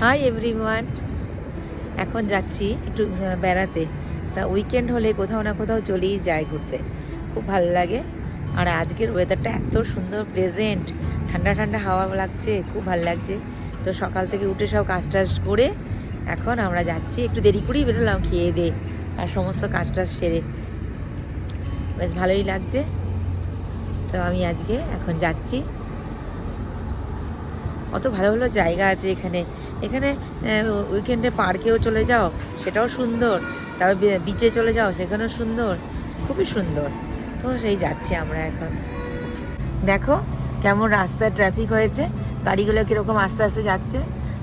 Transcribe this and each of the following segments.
Hi everyone এখন যাচ্ছি একটু বেড়াতে। তা উইকেন্ড হলে কোথাও না কোথাও চলেই যায় ঘুরতে। খুব ভালো লাগে। আর আজকের ওয়েদারটা এত সুন্দর প্রেজেন্ট ঠান্ডা ঠান্ডা হাওয়া লাগছে, খুব ভালো লাগছে। তো সকাল থেকে উঠে সব কাজ টাজ করে এখন আমরা যাচ্ছি। একটু দেরি করেই বেরোলাম খেয়ে দে আর সমস্ত কাজ টাজ সেরে। বেশ ভালোই লাগছে। তো আমি আজকে এখন যাচ্ছি। অত ভালো ভালো জায়গা আছে এখানে। এখানে উইকেন্ডে পার্কেও চলে যাও, সেটাও সুন্দর। তারপর বিচে চলে যাও, সেখানেও সুন্দর। খুবই সুন্দর। তো সেই যাচ্ছি আমরা এখন। দেখো কেমন রাস্তায় ট্রাফিক হয়েছে, গাড়িগুলো কীরকম আস্তে আস্তে যাচ্ছে।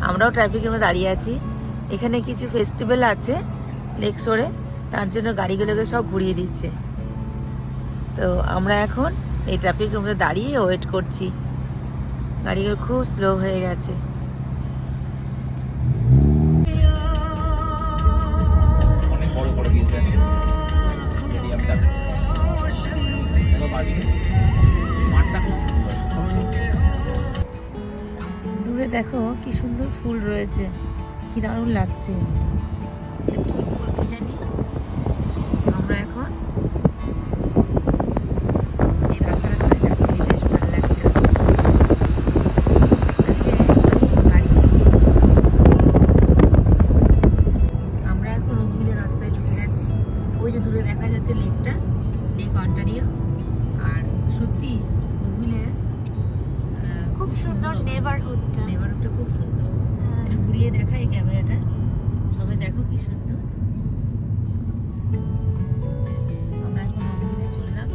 আমরাও ট্রাফিকের মধ্যে দাঁড়িয়ে আছি। এখানে কিছু ফেস্টিভ্যাল আছে লেকশোরে তার জন্য গাড়িগুলোকে সব ঘুরিয়ে দিচ্ছে। তো আমরা এখন এই ট্রাফিকের মধ্যে দাঁড়িয়ে ওয়েট করছি। গাড়িগুলো খুব স্লো হয়ে গেছে। দূরে দেখো কি সুন্দর ফুল রয়েছে। কি দারুণ লাগছে। লেক আর সত্যি উগমিলের খুব সুন্দর নেবারহুডটা নেবারহুডটা খুব সুন্দর। একটু ঘুরিয়ে দেখাই ক্যামেরাটা। সবাই দেখো কি সুন্দর। আমরা এখন চললাম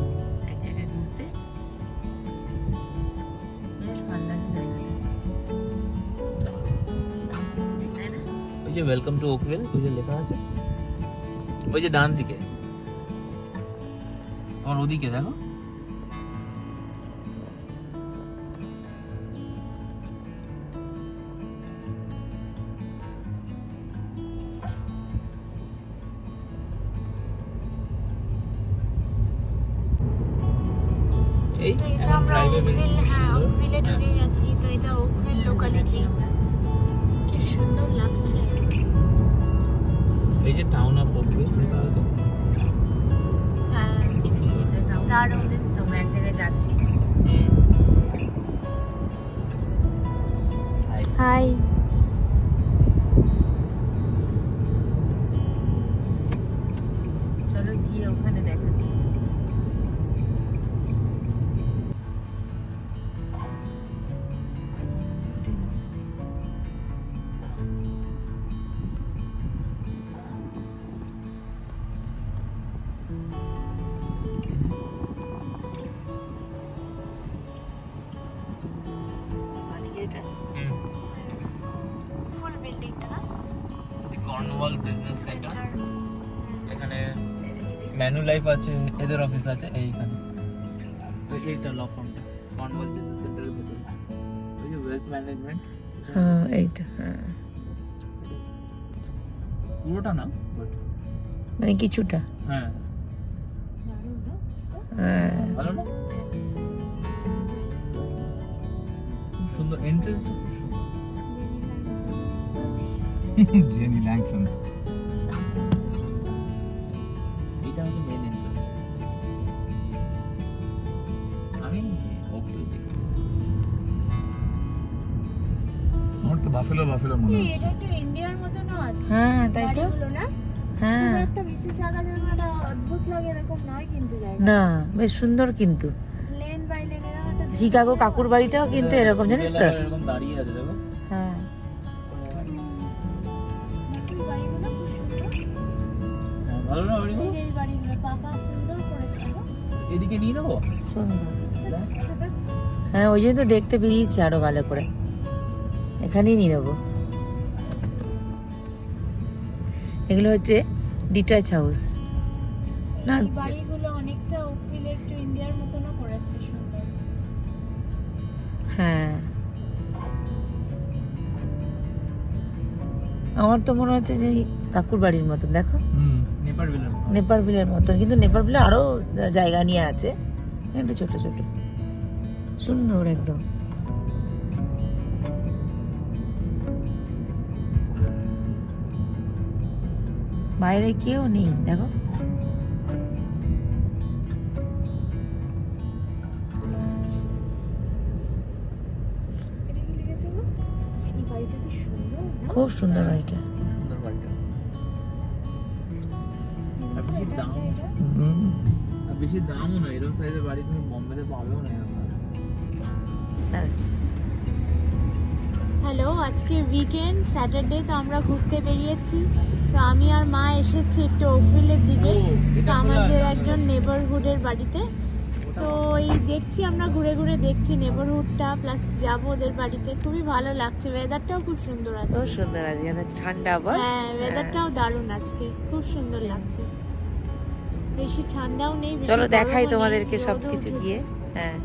এক জায়গায় ঘুরতে। বেশ ভালো লাগে জায়গাটা। তাই না? ওই যে ওয়েলকাম টু ওকভেল ওই যে লেখা আছে। ওই যে ডান দিকে। তোমার ওদিকে দেখো। এই আমরা drive এ ওকভিল বেরিয়েছি, হ্যাঁ ওকভিলে হ্যাঁ। ঢুকে গেছি তো এটা ওকভিল লোকালিটি কি সুন্দর লাগছে। এই যে টাউন অফ ওকভেল হ্যাঁ এটাও দারুণ। তোমরা এক জায়গায় যাচ্ছি। হাই কর্নওয়াল বিজনেস সেন্টার এখানে। ম্যানু লাইফ আছে এদের অফিস আছে এইখানে। এইটা ল ফার্মটা কর্নওয়াল বিজনেস সেন্টারের ভেতরে। ওই যে ওয়েলথ ম্যানেজমেন্ট হ্যাঁ এই তো হ্যাঁ। পুরোটা না? মানে কিছুটা। হ্যাঁ? হ্যাঁ। ভালো না? সুন্দর এন্ট্রেন্স খুব সুন্দর জেনি হচ্ছে মেন এন্ট্রেন্স আমি ওকে দেখি আমার তো বাফেলো বাফেলো মনে হচ্ছে। এটা একটু ইন্ডিয়ার মতনও আছে। হ্যাঁ তাই তো। না? হ্যাঁ। একটা মিসিসাগা যেমন একটা অদ্ভুত লাগে এরকম নয় কিন্তু না বেশ সুন্দর কিন্তু। লেন বাই লেন শিকাগো কাকুর বাড়িটাও কিন্তু এরকম জানিস তো? এরকম দাঁড়িয়ে আছে দেখো। ভালো না বাড়িগুলো। এদিকে নিয়ে নেব? সুন্দর। হ্যাঁ ওই জন্য তো দেখতে বেরিয়েছি আরও ভালো করে। এখানেই নিয়ে নেব। এগুলো হচ্ছে ডিটাচ হাউস না অনেকটা একটু ইন্ডিয়ার মতনও করেছে সুন্দর। হ্যাঁ। আমার তো মনে হচ্ছে যে এই কাকুর বাড়ির মতন দেখো। হুম নেপাল বিলের মতন। কিন্তু নেপার বিলে আরও জায়গা নিয়ে আছে। একটা ছোট ছোট। সুন্দর একদম। বাইরে কেউ নেই দেখো। খুব সুন্দর বাড়িটা। বেশি দামও না এরকম সাইজের বাড়ি তুমি বোম্বেতে পাবেও না হ্যালো আজকে উইকেন্ড স্যাটারডে তো আমরা ঘুরতে বেরিয়েছি। তো আমি আর মা এসেছি একটু ওকভিলের দিকে তো আমাদের। একজন নেবারহুডের বাড়িতে। তো এই দেখছি আমরা ঘুরে ঘুরে দেখছি নেবারহুডটা প্লাস যাব ওদের বাড়িতে। খুবই ভালো লাগছে ওয়েদারটাও খুব সুন্দর আছে খুব সুন্দর আছে ঠান্ডা আবার হ্যাঁ ওয়েদারটাও দারুণ আজকে খুব সুন্দর লাগছে। বেশি ঠান্ডাও নেই চলো দেখাই তোমাদেরকে সবকিছু উঠেছে। গিয়ে। হ্যাঁ।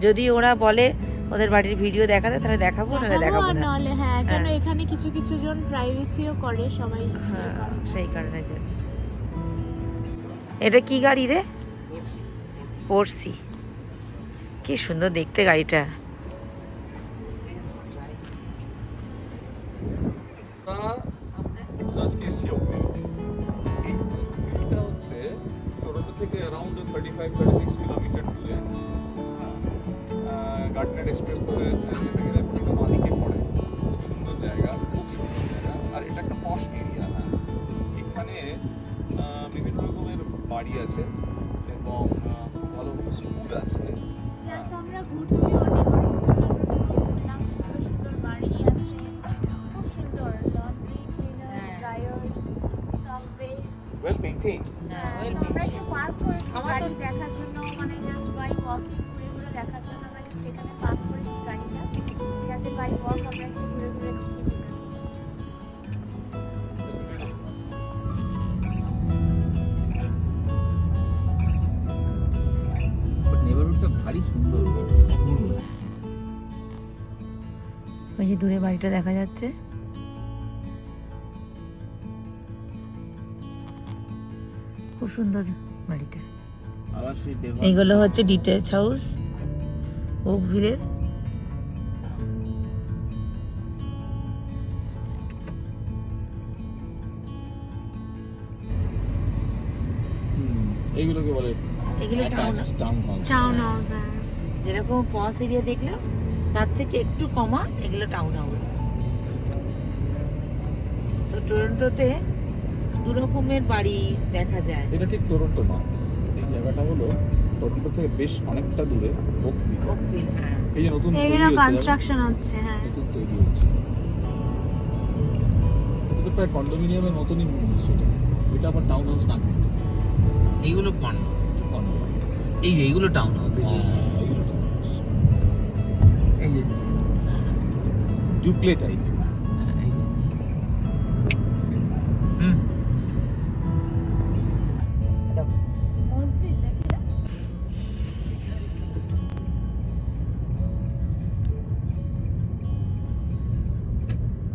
যদি ওরা বলে ওদের বাড়ির ভিডিও দেখাতে তাহলে দেখাবো নাহলে দেখাবো না। নাহলে হ্যাঁ কেন হ্যাঁ। এখানে কিছু কিছু জন প্রাইভেসিও করে সবাই হ্যাঁ সেই কারণে যে। এটা কি গাড়ি রে? পড়ছি কি সুন্দর দেখতে গাড়িটা। Thirty five thirty six kilometre দূরে গার্ডনেট এক্সপ্রেস ধরে যেতে গেলে বাঁদিকে পড়ে খুব সুন্দর জায়গা খুব সুন্দর জায়গা। আর এটা একটা পশ এরিয়া হ্যাঁ। এখানে বিভিন্ন রকমের বাড়ি আছে এবং খুব ভালো স্কুল আছে। প্লাস আমরা ঘুরছি উঠলাম সুন্দর সুন্দর বাড়ি আছে। ওই যে দূরে বাড়িটা দেখা যাচ্ছে। খুব সুন্দর বাড়িটা। এইগুলো হচ্ছে ডিটেলস হাউস ওকভিলের এইগুলোকে বলে এগুলো town town house town house যেরকম পস এরিয়া দেখলাম তার থেকে একটু কমা এগুলো টাউন হাউস তো টরন্টোতে দু রকমের বাড়ি দেখা যায়। এটা ঠিক টরন্টো না। এই জায়গাটা হলো টরন্টো থেকে বেশ অনেকটা দূরে ওকভিল ওকভিল হ্যাঁ। এই যে নতুন এগুলো কনস্ট্রাকশন হচ্ছে হ্যাঁ। নতুন তৈরি হচ্ছে এটা তো প্রায় কন্ডোমিনিয়ামের মতনই মনে হচ্ছে এটা। এটা আবার টাউন হাউস না এইগুলো কোন? condo। এই যে এইগুলো টাউন হাউস ডুপ্লে টাইপ?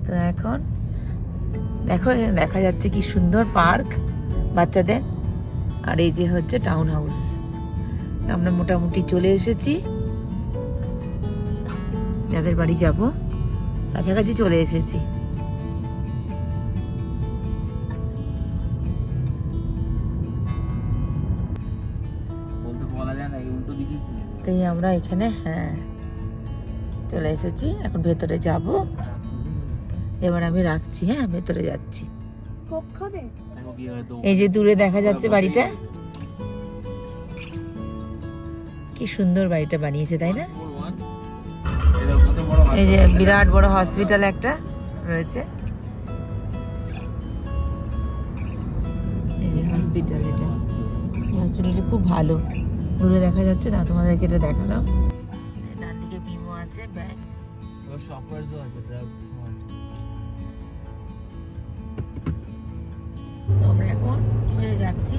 তো এখন দেখো দেখা যাচ্ছে কি সুন্দর পার্ক বাচ্চাদের। আর এই যে হচ্ছে টাউন হাউস আমরা মোটামুটি চলে এসেছি। যাদের বাড়ি যাব। কাছাকাছি চলে এসেছি। তাই আমরা এখানে হ্যাঁ চলে এসেছি। এখন ভেতরে যাব। এবার আমি রাখছি হ্যাঁ ভেতরে যাচ্ছি। এই যে দূরে দেখা যাচ্ছে বাড়িটা। কি সুন্দর বাড়িটা বানিয়েছে তাই না? এই যে বিরাট বড় হসপিটাল একটা রয়েছে। এই যে হসপিটাল এটা। এই হসপিটালটা খুব ভালো। দূরে দেখা যাচ্ছে না তোমাদেরকে এটা দেখালাম। ডান দিকে বিমো আছে ব্যাংক শপার্সও আছে ড্রাইভ তো আমরা এখন চলে যাচ্ছি।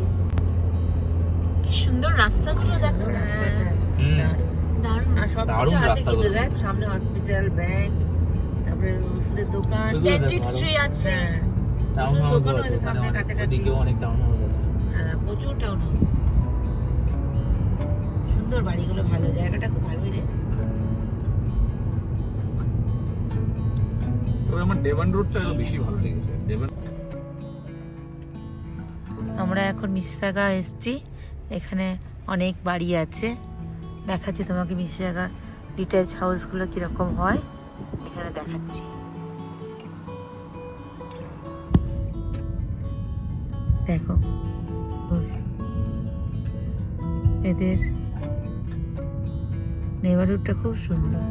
কি সুন্দর রাস্তাগুলো কি সুন্দর দেখো। রাস্তাটা। দারুণ। দারুণ আর সব দারুণ কিছু আছে কিন্তু দেখ সামনে হসপিটাল ব্যাংক তারপরে ওষুধের দোকান ডেন্টিস্ট্রি আছে। হ্যাঁ। ওষুধের হাউসও আছে আছে সামনে কাছাকাছি। অনেক টাউন হাউস আছে। হ্যাঁ প্রচুর টাউন হাউস সুন্দর বাড়িগুলো ভালো জায়গাটা খুব ভালোই রে। তবে আমার ডেভান রোডটা বেশি ভালো লেগেছে। ডেভান আমরা এখন মিসিসাগা এসছি। এখানে অনেক বাড়ি আছে। দেখাচ্ছি তোমাকে মিসিসাগা ডিটেলস হাউসগুলো কীরকম হয়। এখানে দেখাচ্ছি। দেখো। এদের নেবারহুডটা খুব সুন্দর।